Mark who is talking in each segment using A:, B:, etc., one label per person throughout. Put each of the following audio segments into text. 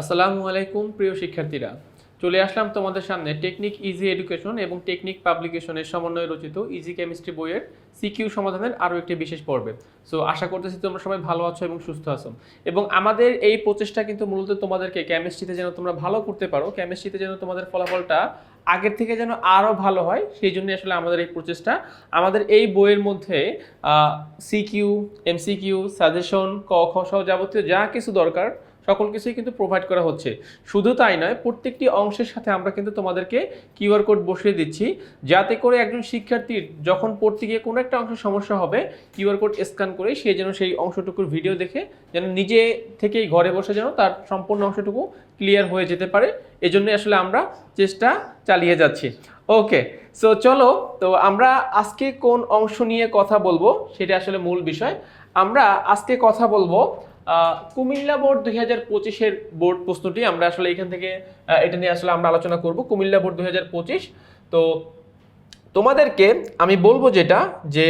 A: আসসালামু আলাইকুম, প্রিয় শিক্ষার্থীরা। চলে আসলাম তোমাদের সামনে টেকনিক ইজি এডুকেশন এবং টেকনিক পাবলিকেশনের সমন্বয়ে রচিত ইজি কেমিস্ট্রি বইয়ের সিকিউ সমাধানের আরও একটি বিশেষ পর্বে। সো আশা করতেছি তোমরা সবাই ভালো আছো এবং সুস্থ আছো। এবং আমাদের এই প্রচেষ্টা কিন্তু মূলত তোমাদেরকে কেমিস্ট্রিতে যেন তোমরা ভালো করতে পারো, কেমিস্ট্রিতে যেন তোমাদের ফলাফলটা আগের থেকে যেন আরও ভালো হয়, সেই জন্য আসলে আমাদের এই প্রচেষ্টা। আমাদের এই বইয়ের মধ্যে সিকিউ, এমসিকিউ, সাজেশন, ক, খ সহ যাবতীয় যা কিছু দরকার সকল কিছুই কিন্তু প্রোভাইড করা হচ্ছে। শুধু তাই নয়, প্রত্যেকটি অংশের সাথে আমরা কিন্তু তোমাদেরকে কিউআর কোড বসিয়ে দিচ্ছি। যাতে করে একজন শিক্ষার্থীর যখন পড়তে গিয়ে কোনো একটা অংশের সমস্যা হবে কিউআর কোড স্ক্যান করে সে যেন সেই অংশটুকুর ভিডিও দেখে যেন নিজে থেকেই ঘরে বসে যেন তার সম্পূর্ণ অংশটুকু ক্লিয়ার হয়ে যেতে পারে। এজন্য আসলে আমরা চেষ্টা চালিয়ে যাচ্ছি। ওকে সো চলো, তো আমরা আজকে কোন অংশ নিয়ে কথা বলব সেটা আসলে মূল বিষয়। আমরা আজকে কথা বলব কুমিল্লা বোর্ড দুই হাজার পঁচিশের বোর্ড প্রশ্নটি আমরা আসলে এখান থেকে এটা নিয়ে আসলে আমরা আলোচনা করব। কুমিল্লা বোর্ড দুই হাজার পঁচিশ। তো তোমাদেরকে আমি বলব যেটা, যে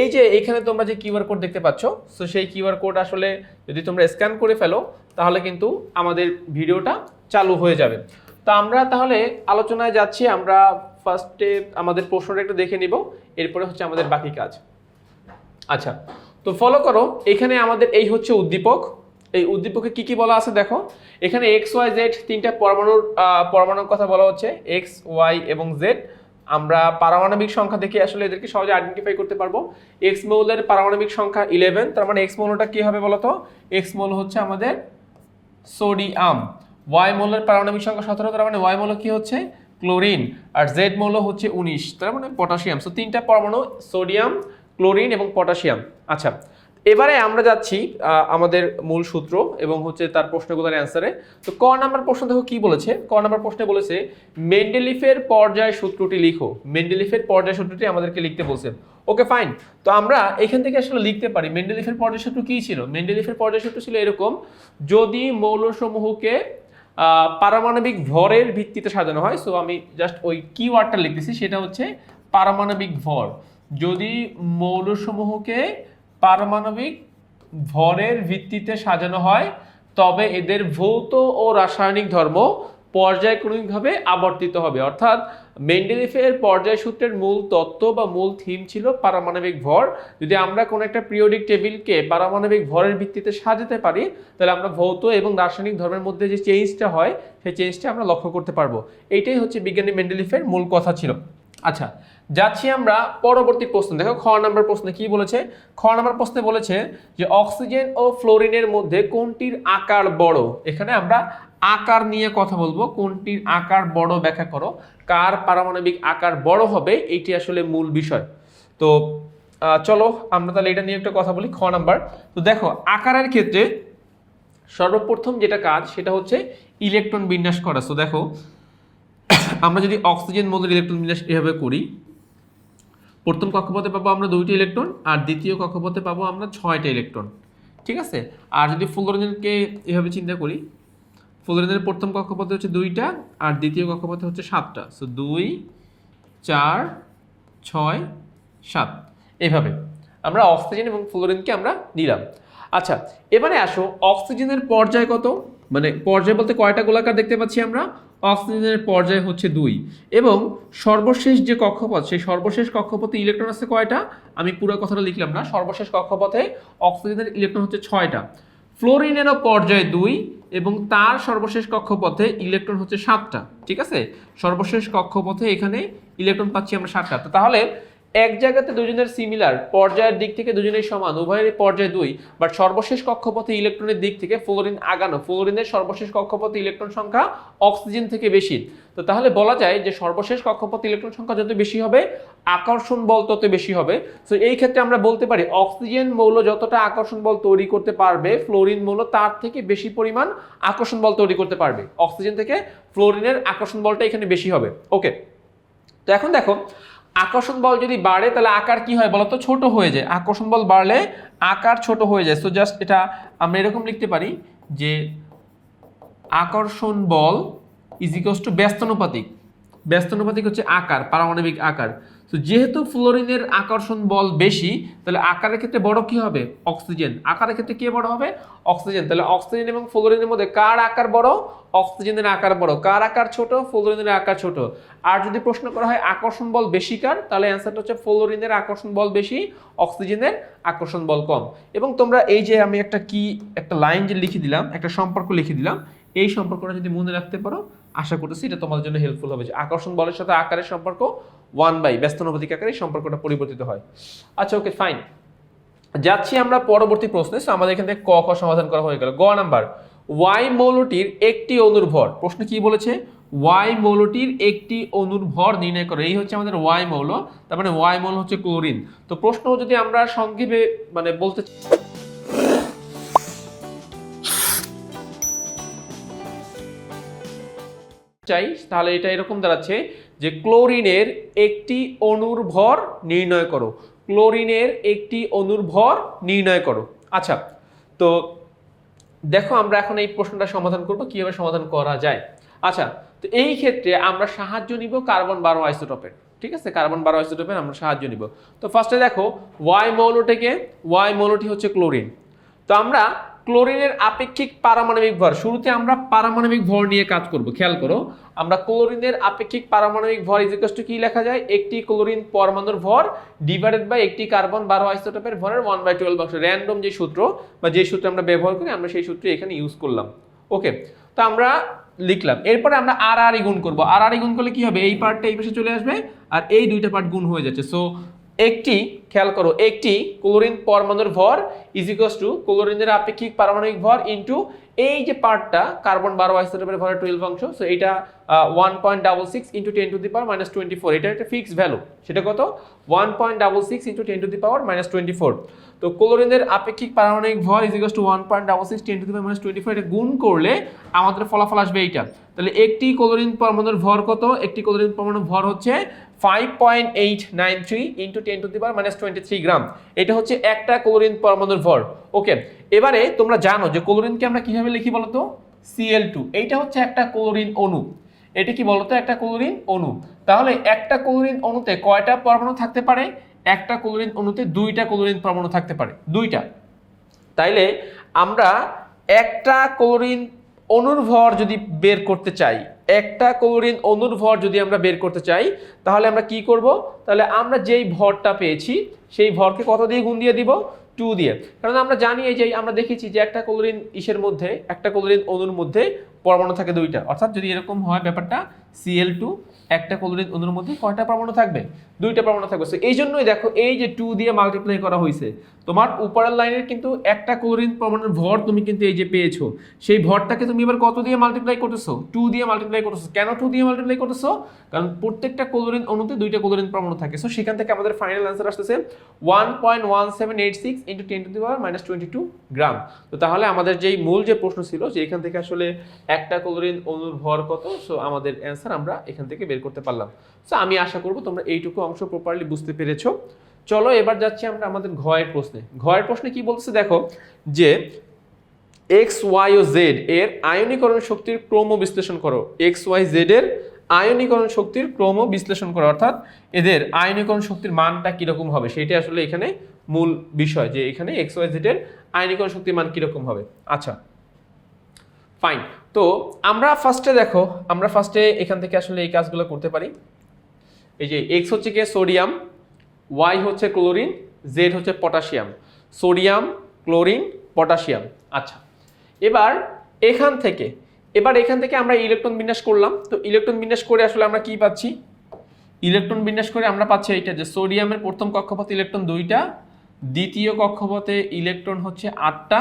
A: এই যে এখানে তোমরা যে কিউআর কোড দেখতে পাচ্ছ, তো সেই কিউআর কোড আসলে যদি তোমরা স্ক্যান করে ফেলো, তাহলে কিন্তু আমাদের ভিডিওটা চালু হয়ে যাবে। তো আমরা তাহলে আলোচনায় যাচ্ছি, আমরা ফার্স্টে আমাদের প্রশ্নটা একটু দেখে নিব, এরপরে হচ্ছে আমাদের বাকি কাজ। আচ্ছা তো ফলো করো, এখানে আমাদের এই হচ্ছে উদ্দীপক। এই উদ্দীপকে কি কি বলা আছে দেখো। এখানে এক্স ওয়াই জেড তিনটা পরমাণুর পরমাণুর কথা বলা হচ্ছে। এক্স ওয়াই এবং জেড আমরা পারমাণবিক সংখ্যা দেখে আসলে এদেরকে সহজে আইডেন্টিফাই করতে পারব। এক্স মৌলের পারমাণবিক সংখ্যা ইলেভেন তার মানে এক্স মৌলটা কি হবে বলতো? এক্স মৌল হচ্ছে আমাদের সোডিয়াম ওয়াই মৌলের পারমাণবিক সংখ্যা সতেরো, তার মানে ওয়াই মৌল কি হচ্ছে? ক্লোরিন আর জেড মৌল হচ্ছে উনিশ, তার মানে পটাশিয়াম সো তিনটা পরমাণু সোডিয়াম ক্লোরিন এবং পটাশিয়াম। আচ্ছা এবারে আমরা যাচ্ছি আমাদের মূল সূত্র এবং হচ্ছে তার প্রশ্নগুলোর অ্যান্সারে। তো ক নাম্বার প্রশ্ন দেখো কি বলেছে? ক নাম্বার প্রশ্নে বলেছে, মেন্ডেলিফের পর্যায় সূত্রটি লিখো। মেন্ডেলিফের পর্যায় সূত্রটি আমাদেরকে লিখতে বলছে। Okay, fine. তো আমরা এখান থেকে আসলে লিখতে পারি, মেন্ডেলিফের পর্যায় সূত্র কী ছিল? মেন্ডেলিফের পর্যায় সূত্র ছিল এরকম, যদি মৌলসমূহকে পারমাণবিক ভরের ভিত্তিতে সাজানো হয় সো আমি জাস্ট ওই কিওয়ার্ডটা লিখতেছি, সেটা হচ্ছে পারমাণবিক ভর। যদি মৌলসমূহকে পারমাণবিক ভরের ভিত্তিতে সাজানো হয়, তবে এদের ভৌত ও রাসায়নিক ধর্ম পর্যায়ক্রমিকভাবে আবর্তিত হবে। অর্থাৎ মেন্ডেলিফের পর্যায় সূত্রের মূল তত্ত্ব বা মূল থিম ছিল পারমাণবিক ভর। যদি আমরা কোনো একটা পিরিয়ডিক টেবিলকে পারমাণবিক ভরের ভিত্তিতে সাজাতে পারি, তাহলে আমরা ভৌত এবং রাসায়নিক ধর্মের মধ্যে যে চেঞ্জটা হয়, সেই চেঞ্জটা আমরা লক্ষ্য করতে পারব। এইটাই হচ্ছে বিজ্ঞানী মেন্ডেলিফের মূল কথা ছিল। আচ্ছা যাচ্ছি আমরা পরবর্তী প্রশ্ন। দেখো, খ নাম্বার প্রশ্নে কি বলেছে? খ নাম্বার প্রশ্নে বলেছে যে অক্সিজেন ও ফ্লোরিনের মধ্যে কোনটির আকার বড়? এখানে আমরা আকার নিয়ে কথা বলব। কোনটির আকার বড় ব্যাখ্যা করো। কার পারমাণবিক আকার বড় হবে? এটি আসলে মূল বিষয়। তো চলো, আমরা তাহলে এটা নিয়ে একটা কথা বলি, খ নাম্বার। তো দেখো, আকারের ক্ষেত্রে সর্বপ্রথম যেটা কাজ, সেটা হচ্ছে ইলেকট্রন বিন্যাস করা। সো দেখো আমরা যদি অক্সিজেন মৌলের ইলেকট্রন বিন্যাস এভাবে করি, প্রথম কক্ষপথে পাবো আমরা দুইটি ইলেকট্রন আর দ্বিতীয় কক্ষপথে পাবো আমরা ছয়টা ইলেকট্রন ঠিক আছে? আর যদি ফ্লোরিনকে এভাবে চিন্তা করি ফ্লোরিনের প্রথম কক্ষপথে হচ্ছে দুইটা আর দ্বিতীয় কক্ষপথে হচ্ছে সাতটা। সো দুই, চার, ছয়, সাত। এভাবে আমরা অক্সিজেন এবং ফ্লোরিনকে আমরা নিলাম। আচ্ছা এবারে আসো অক্সিজেনের পর্যায় কত? মানে পর্যায় বলতে কয়টা গোলাকার দেখতে পাচ্ছি আমরা? অক্সিজেনের পর্যায় হচ্ছে দুই। এবং সর্বশেষ যে কক্ষপথ, সেই সর্বশেষ কক্ষপথে ইলেকট্রন আছে কয়টা? আমি পুরো কথাটা লিখলাম না। সর্বশেষ কক্ষপথে অক্সিজেনের ইলেকট্রন হচ্ছে ছয়টা। ফ্লোরিনেরও পর্যায় দুই এবং তার সর্বশেষ কক্ষপথে ইলেকট্রন হচ্ছে সাতটা। ঠিক আছে? সর্বশেষ কক্ষপথে এখানে ইলেকট্রন পাচ্ছি আমরা সাতটা। তাহলে এক জায়গাতে দুজনের সিমিলার পর্যায়ের দিক থেকে দুজনের সমান উভয়ের পর্যায় দুই বাট সর্বশেষ কক্ষপথে ইলেকট্রনের দিক থেকে ফ্লোরিন আগানো ফ্লোরিনের সর্বশেষ কক্ষপথে ইলেকট্রন সংখ্যা অক্সিজেন থেকে বেশি। তো তাহলে বলা যায় যে সর্বশেষ কক্ষপথে ইলেকট্রন সংখ্যা যত বেশি হবে, আকর্ষণ বল তত বেশি হবে। তো এই ক্ষেত্রে আমরা বলতে পারি অক্সিজেন মৌল যতটা আকর্ষণ বল তৈরি করতে পারবে ফ্লোরিন মৌল তার থেকে বেশি পরিমাণ আকর্ষণ বল তৈরি করতে পারবে। অক্সিজেন থেকে ফ্লোরিনের আকর্ষণ বলটা এখানে বেশি হবে। ওকে তো এখন দেখো আকর্ষণ বল যদি বাড়ে, তাহলে আকার কি হয় বলতো? ছোট হয়ে যায়। আকর্ষণ বল বাড়লে আকার ছোট হয়ে যায়। সো জাস্ট এটা আমরা এরকম লিখতে পারি যে, আকর্ষণ বল ইজ ইকোয়াস টু ব্যস্তানুপাতিক ব্যস্তানুপাতিক হচ্ছে আকার, পারমাণবিক আকার। তো যেহেতু ফ্লোরিনের আকর্ষণ বল বেশি, তাহলে আকারের ক্ষেত্রে বড় কি হবে? অক্সিজেন। আকারের ক্ষেত্রে কে বড় হবে? অক্সিজেন। তাহলে অক্সিজেন এবং ফ্লোরিনের মধ্যে কার আকার বড়? অক্সিজেনের আকার বড়। কার আকার ছোট? ফ্লোরিনের আকার ছোট। আর যদি প্রশ্ন করা হয় আকর্ষণ বল বেশি কার, তাহলে অ্যান্সারটা হচ্ছে ফ্লোরিনের আকর্ষণ বল বেশি, অক্সিজেনের আকর্ষণ বল কম। এবং তোমরা এই যে আমি একটা কি, একটা লাইন যে লিখে দিলাম, একটা সম্পর্ক লিখে দিলাম, এই সম্পর্কটা যদি মনে রাখতে পারো আশা করতেছি এটা তোমাদের জন্য হেল্পফুল হবে যে আকর্ষণ বলের সাথে আকারের সম্পর্ক ওয়ান বাই ব্যস্ত ব্যস্তানুপাতিক আকারে সম্পর্কটা পরিবর্তিত হয়। আচ্ছা ওকে ফাইন যাচ্ছি আমরা পরবর্তী প্রশ্নে। আমাদের এখান থেকে ক, খ সমাধান করা হয়ে গেল। গ নাম্বার ওয়াই মৌলটির একটি অনুর ভর প্রশ্ন কি বলেছে? ওয়াই মৌলটির একটি অনুর ভর নির্ণয় করে। এই হচ্ছে আমাদের ওয়াই মৌল। তার মানে ওয়াই মৌল হচ্ছে ক্লোরিন। তো প্রশ্ন যদি আমরা সংক্ষেপে মানে বলতে চাই তাহলে এটা এরকম দাঁড়াচ্ছে যে ক্লোরিনের একটি অণুর ভর নির্ণয় করো। ক্লোরিনের একটি অণুর ভর নির্ণয় করো। আচ্ছা তো দেখো আমরা এখন এই প্রশ্নটা সমাধান করব, কীভাবে সমাধান করা যায়। আচ্ছা তো এই ক্ষেত্রে আমরা সাহায্য নিব কার্বন বারো আইসোটপের, ঠিক আছে? কার্বন বারো আইসোটোপের আমরা সাহায্য নিব। তো ফার্স্টে দেখো ওয়াই মৌলটিকে ওয়াই মৌলটি হচ্ছে ক্লোরিন। তো আমরা ক্লোরিনের আপেক্ষিক পারমাণবিক ভর। শুরুতে আমরা পারমাণবিক ভর নিয়ে কাজ করব, খেয়াল করো। আমরা ক্লোরিনের আপেক্ষিক পারমাণবিক ভর ইজিকাস টু কি লেখা যায়? একটি ক্লোরিন পরমাণুর ভর ডিভাইডেড বাই একটি কার্বন বারো আইসোটোপের ভরের ওয়ান বাই টুয়েলভ অংশ র্যান্ডম যে সূত্র বা যে সূত্র আমরা ব্যবহার করি, আমরা সেই সূত্র এখানে ইউজ করলাম। ওকে তো আমরা লিখলাম। এরপরে আমরা আর আর গুণ করব। আর আর গুণ করলে কি হবে? এই পার্টটা এই পাশে চলে আসবে, আর এই দুইটা পার্ট গুণ হয়ে যাচ্ছে। সো একটি, খেয়াল করো, একটি ক্লোরিন পরমাণুর ভর ইজিকস টু ক্লোরিনের আপেক্ষিক পারমাণবিক ভর ইন্টু এই যে পার্টটা কার্বন বারো আইসোটোপের ভরের টুয়েলভ অংশ সো এটা one point double six into ten to the power minus twenty four এটা একটা ফিক্সড ভ্যালু সেটা কত? One point double six into ten to the power minus twenty four তো ক্লোরিনের আপেক্ষিক পারমাণবিক ভর is equals to one point double six ten to the twenty four এটা গুণ করলে আমাদের ফলাফল আসবে এইটা। তাহলে একটি ক্লোরিন পরমাণুর ভর কত? একটি ক্লোরিন পরমাণুর ভর হচ্ছে five point eight nine three into ten to the power minus twenty three gram এটা হচ্ছে একটা ক্লোরিন পরমাণুর ভর। ওকে এবারে তোমরা জানো যে ক্লোরিনকে আমরা কীভাবে লিখি বলতো? সিএল টু এইটা হচ্ছে একটা ক্লোরিন অণু। এটা কি বলতো? একটা ক্লোরিন অণু। তাহলে একটা ক্লোরিন অণুতে কয়টা পরমাণু থাকতে পারে? একটা ক্লোরিন অণুতে দুইটা ক্লোরিন পরমাণু থাকতে পারে। দুইটা। তাইলে আমরা একটা ক্লোরিন অণুর ভর যদি বের করতে চাই, একটা ক্লোরিন অণুর ভর যদি আমরা বের করতে চাই, তাহলে আমরা কি করব? তাহলে আমরা যেই ভরটা পেয়েছি, সেই ভরকে কত দিয়ে গুণ দিয়ে দিব? টু দিয়ে। কারণ আমরা জানি এই যে আমরা দেখেছি যে একটা ক্লোরিন ইসের মধ্যে, একটা ক্লোরিন অণুর মধ্যে পরমাণু থাকে দুইটা। অর্থাৎ যদি এরকম হয় ব্যাপারটা সিএল টু একটা ক্লোরিন অণুর মধ্যে কয়টা পরমাণু থাকবে? দুইটা পরমাণু থাকবে। সো এই জন্যই দেখো, এই যে টু দিয়ে মাল্টিপ্লাই করা হয়েছে তোমার উপরের লাইনের কিন্তু একটা ক্লোরিন পরমাণুর ভর তুমি কিন্তু এই যে পেয়েছ, সেই ভরটাকে তুমি এবার কত দিয়ে মাল্টিপ্লাই করতেছো? টু দিয়ে মাল্টিপ্লাই করতেছো। কেন টু দিয়ে মাল্টিপ্লাই করতেছো? কারণ প্রত্যেকটা ক্লোরিন অণুতে দুইটা ক্লোরিন পরমাণু থাকে। সো সেখান থেকে আমাদের ফাইনাল অ্যান্সার আসতেছে one point one seven eight six into ten to the power minus twenty two gram তো তাহলে আমাদের যেই মূল যে প্রশ্ন ছিল যে এখান থেকে আসলে একটা ক্লোরিন অণুর ভর কত? সো আমাদের অ্যান্সার আমরা এখান থেকে বের করতে পারলাম। সো আমি আশা করব তোমরা এইটুকু অংশ প্রপারলি বুঝতে পেরেছ। চলো এবার যাচ্ছি আমরা আমাদের ঘয়ের প্রশ্নে। ঘয়ের প্রশ্নে কি বলতেছে দেখো যে এক্স ওয়াই ও জেড এর আয়নীকরণ শক্তির ক্রম বিশ্লেষণ করো। এক্স ওয়াই জেড এর আয়নীকরণ শক্তির ক্রম বিশ্লেষণ করো। অর্থাৎ এদের আয়নীকরণ শক্তির মানটা কীরকম হবে? সেটা আসলে এখানে মূল বিষয় যে এখানে এক্স ওয়াই জেড এর আয়নীকরণ শক্তির মান কীরকম হবে। আচ্ছা ফাইন তো আমরা ফার্স্টে দেখো, আমরা ফার্স্টে এখান থেকে আসলে এই কাজগুলো করতে পারি। এই যে এক্স হচ্ছে কি সোডিয়াম ওয়াই হচ্ছে ক্লোরিন জেড হচ্ছে পটাশিয়াম সোডিয়াম ক্লোরিন পটাশিয়াম আচ্ছা এবার এখান থেকে, এবার এখান থেকে আমরা ইলেকট্রন বিন্যাস করলাম। তো ইলেকট্রন বিন্যাস করে আসলে আমরা কি পাচ্ছি? ইলেকট্রন বিন্যাস করে আমরা পাচ্ছি এইটা যে সোডিয়ামের প্রথম কক্ষপথে ইলেকট্রন দুইটা, দ্বিতীয় কক্ষপথে ইলেকট্রন হচ্ছে আটটা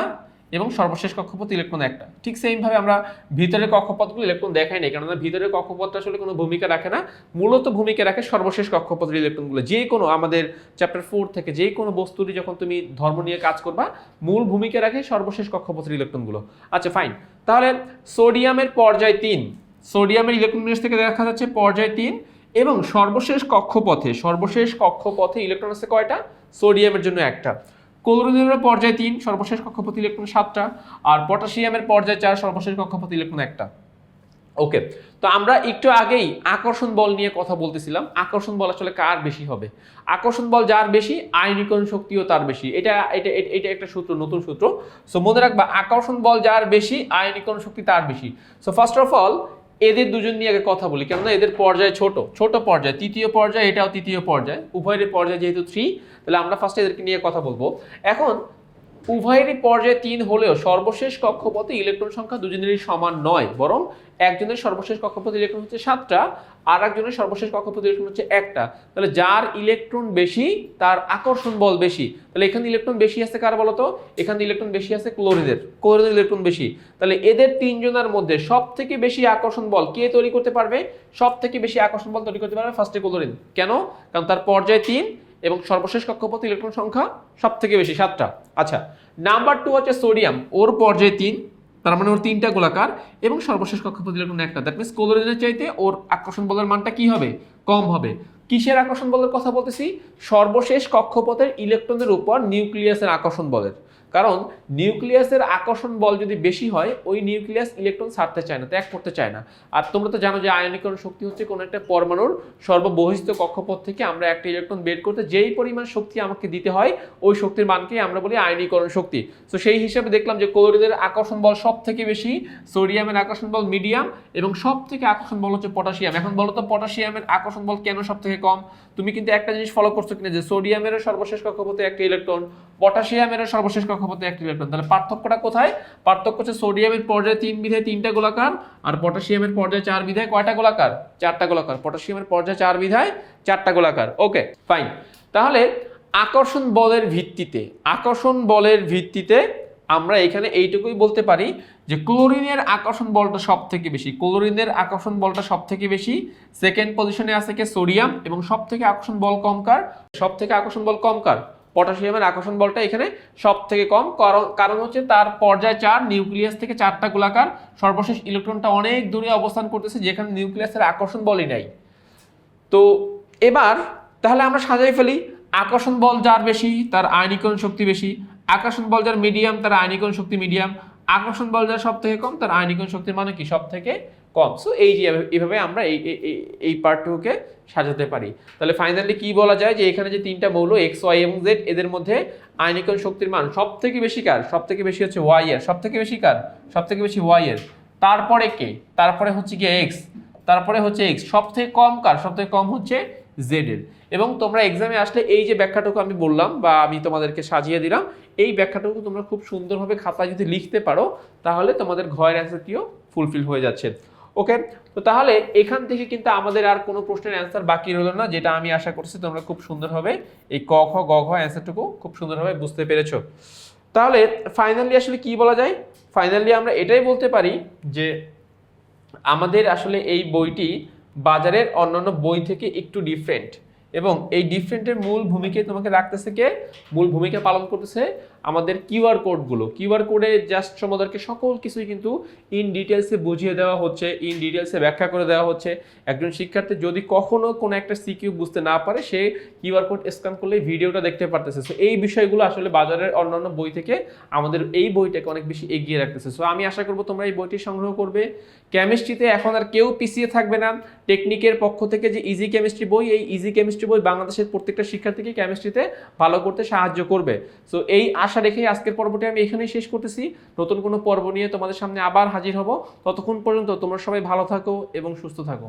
A: এবং সর্বশেষ কক্ষপথে ইলেকট্রন একটা। ঠিক সেইমভাবে আমরা ভিতরের কক্ষপথগুলো ইলেকট্রন দেখাই নাই কারণ ভিতরের কক্ষপথটা আসলে কোনো ভূমিকা রাখে না। মূলত ভূমিকা রাখে সর্বশেষ কক্ষপথের ইলেকট্রনগুলো। যে কোনো আমাদের চ্যাপ্টার ফোর থেকে যে কোনো বস্তুরই যখন তুমি ধর্ম নিয়ে কাজ করবা, মূল ভূমিকা রাখে সর্বশেষ কক্ষপথের ইলেকট্রনগুলো। আচ্ছা ফাইন তাহলে সোডিয়ামের পর্যায় তিন। সোডিয়ামের ইলেকট্রন বিন্যাস থেকে দেখা যাচ্ছে পর্যায় তিন এবং সর্বশেষ কক্ষপথে সর্বশেষ কক্ষপথে ইলেকট্রন আছে কয়টা? সোডিয়ামের জন্য একটা। ক্লোরিনের পর্যায় তিন, সর্বশেষ কক্ষপথে ইলেকট্রন সাতটা, আর পটাশিয়ামের পর্যায় চার, সর্বশেষ কক্ষপথে ইলেকট্রন একটা। ওকে, তো আমরা একটু আগেই আকর্ষণ বল নিয়ে কথা বলতেছিলাম। আকর্ষণ বল আসলে কার বেশি হবে? আকর্ষণ বল যার বেশি, আয়নীকরণ শক্তিও তার বেশি। এটা এটা, এটা- একটা সূত্র, নতুন সূত্র। সো মনে রাখবা, আকর্ষণ বল যার বেশি, আয়নীকরণ শক্তি তার বেশি। সো ফার্স্ট অফ অল এদের দুজন নিয়ে আগে কথা বলি। কেননা এদের পর্যায় ছোট। ছোট পর্যায়। তৃতীয় পর্যায়, এটাও তৃতীয় পর্যায়। উভয়ের পর্যায় যেহেতু থ্রি তাহলে আমরা ফার্স্টে এদেরকে নিয়ে কথা বলব। এখন উভয়েরই পর্যায়ে তিন হলেও সর্বশেষ কক্ষপথে ইলেকট্রন সংখ্যা দুজনেরই সমান নয়, বরং একজনের সর্বশেষ কক্ষপথে ইলেকট্রন হচ্ছে সাতটা, আর একজনের সর্বশেষ কক্ষপথে ইলেকট্রন হচ্ছে একটা। তাহলে যার ইলেকট্রন বেশি, তার আকর্ষণ বল বেশি। তাহলে এখানে ইলেকট্রন বেশি আছে কার বলতো এখানে ইলেকট্রন বেশি আছে ক্লোরিনের ক্লোরিনের ইলেকট্রন বেশি। তাহলে এদের তিনজনের মধ্যে সব থেকে বেশি আকর্ষণ বল কে তৈরি করতে পারবে? সব থেকে বেশি আকর্ষণ বল তৈরি করতে পারবে ফার্স্টে ক্লোরিন কেন? কারণ তার পর্যায়ে তিন এবং সর্বশেষ কক্ষপথে ইলেকট্রন সংখ্যা সব থেকে বেশি, সাতটা। আচ্ছা নাম্বার টু হচ্ছে সোডিয়াম ওর পর্যায়ে তিন, তার মানে ওর তিনটা গোলাকার, এবং সর্বশেষ কক্ষপথ ইলেকট্রন একটা। দ্যাট মিনস ক্লোরিনের চাইতে ওর আকর্ষণ বলের মানটা কি হবে? কম হবে। কিসের আকর্ষণ বলের কথা বলতেছি? সর্বশেষ কক্ষপথের ইলেকট্রনের উপর নিউক্লিয়াসের আকর্ষণ বলের। কারণ নিউক্লিয়াসের আকর্ষণ বল যদি বেশি হয়, ওই নিউক্লিয়াস ইলেকট্রন ছাড়তে চায় না, ত্যাগ করতে চায় না। আর তোমরা তো জানো যে আয়নীকরণ শক্তি হচ্ছে কোনো একটা পরমাণুর সর্ববহিস্থ কক্ষপথ থেকে আমরা একটা ইলেকট্রন বের করতে যেই পরিমাণ শক্তি আমাকে দিতে হয়, ওই শক্তির মানকে আমরা বলি আয়নীকরণ শক্তি। তো সেই হিসাবে দেখলাম যে ক্লোরিনের আকর্ষণ বল সব থেকে বেশি, সোডিয়ামের আকর্ষণ বল মিডিয়াম, এবং সব থেকে আকর্ষণ বল হচ্ছে পটাশিয়াম। এখন বলো তো, পটাশিয়ামের আকর্ষণ বল কেন সব থেকে কম? তুমি কিন্তু একটা জিনিস ফলো করছ কিনা যে সোডিয়ামের সর্বশেষ কক্ষপথে একটা ইলেকট্রন পটাশিয়ামের সর্বশেষ কক্ষপথে একটা ইলেকট্রন তাহলে পার্থক্যটা কোথায়? পার্থক্য হচ্ছে সোডিয়ামের পর্যায়ে তিন বিধায় তিনটা গোলাকার আর পটাশিয়ামের পর্যায়ে চার বিধায় কয়টা গোলাকার? চারটা গোলাকার। পটাশিয়ামের পর্যায়ে চার বিধায় চারটা গোলাকার। ওকে ফাইন তাহলে আকর্ষণ বলের ভিত্তিতে, আকর্ষণ বলের ভিত্তিতে আমরা এখানে এইটুকুই বলতে পারি যে ক্লোরিনের আকর্ষণ বলটা সব থেকে বেশি। ক্লোরিনের আকর্ষণ বলটা সব থেকে বেশি সেকেন্ড পজিশনে আছে কে? সোডিয়াম এবং সব থেকে আকর্ষণ বল কম কার? সব থেকে আকর্ষণ বল কম কার? পটাশিয়ামের আকর্ষণ বলটা এখানে সব থেকে কম। কারণ হচ্ছে তার পর্যায় চার নিউক্লিয়াস থেকে চারটা গোলাকার। সর্বশেষ ইলেকট্রনটা অনেক দূরে অবস্থান করতেছে, যেখানে নিউক্লিয়াসের আকর্ষণ বলই নাই। তো এবার তাহলে আমরা সাজাই ফেলি। আকর্ষণ বল যার বেশি, তার আয়নীকরণ শক্তি বেশি। আকর্ষণ বল যার মিডিয়াম তার আয়নীকরণ শক্তি মিডিয়াম আকর্ষণ বল যার সব থেকে কম, তার আয়নীকরণ শক্তির মানে কি? সব থেকে কম। সো এই যে এইভাবে আমরা এই এই- পার্টটুকুকে সাজাতে পারি। তাহলে ফাইনালি কি বলা যায় যে এখানে যে তিনটা মৌল এক্স ওয়াই এবং জেড এদের মধ্যে আয়নীকরণ শক্তির মান সব থেকে বেশি কার? সব থেকে বেশি হচ্ছে ওয়াই এর। সব থেকে বেশি কার? সব থেকে বেশি ওয়াই এর। তারপরে কে? তারপরে হচ্ছে কি এক্স তারপরে হচ্ছে এক্স সব থেকে কম কার? সব থেকে কম হচ্ছে জেড এর। এবং তোমরা এক্সামে আসলে এই যে ব্যাখ্যাটুকু আমি বললাম বা আমি তোমাদেরকে সাজিয়ে দিলাম, এই ব্যাখ্যাটুকু তোমরা খুব সুন্দরভাবে খাতায় যদি লিখতে পারো, তাহলে তোমাদের ঘয়ের অ্যান্সারটিও ফুলফিল হয়ে যাচ্ছে। ওকে তো তাহলে এখান থেকে কিন্তু আমাদের আর কোনো প্রশ্নের অ্যান্সার বাকি রইল না, যেটা আমি আশা করছি তোমরা খুব সুন্দরভাবে এই ক, খ, গ, ঘ অ্যান্সারটুকু খুব সুন্দরভাবে বুঝতে পেরেছ। তাহলে ফাইনালি আসলে কি বলা যায়? ফাইনালি আমরা এটাই বলতে পারি যে আমাদের আসলে এই বইটি বাজারের অন্যান্য বই থেকে একটু ডিফারেন্ট এবং এই ডিফারেন্টের মূল ভূমিকায় তোমাকে রাখতেছে কে? মূল ভূমিকা পালন করতেছে আমাদের কিউআর কোডগুলো। কিউআর কোডে জাস্ট তোমাদেরকে সকল কিছুই কিন্তু ইন ডিটেলসে বুঝিয়ে দেওয়া হচ্ছে ইন ডিটেলসে ব্যাখ্যা করে দেওয়া হচ্ছে। একজন শিক্ষার্থী যদি কখনো কোনো একটা সিকিউ বুঝতে না পারে, সে কিউআর কোড স্ক্যান করলে ভিডিওটা দেখতে পারতেছে। সো এই বিষয়গুলো আসলে বাজারের অন্যান্য বই থেকে আমাদের এই বইটাকে অনেক বেশি এগিয়ে রাখতেছে। সো আমি আশা করব তোমরা এই বইটি সংগ্রহ করবে। কেমিস্ট্রিতে এখন আর কেউ পিছিয়ে থাকবে না। টেকনিকের পক্ষ থেকে যে ইজি কেমিস্ট্রি বই, এই ইজি কেমিস্ট্রি বই বাংলাদেশের প্রত্যেকটা শিক্ষার্থীকে কেমিস্ট্রিতে ভালো করতে সাহায্য করবে। সো এই আশা রেখেই আজকের পর্বটি আমি এখানেই শেষ করতেছি। নতুন কোনো পর্ব নিয়ে তোমাদের সামনে আবার হাজির হব। ততক্ষণ পর্যন্ত তোমরা সবাই ভালো থাকো এবং সুস্থ থাকো।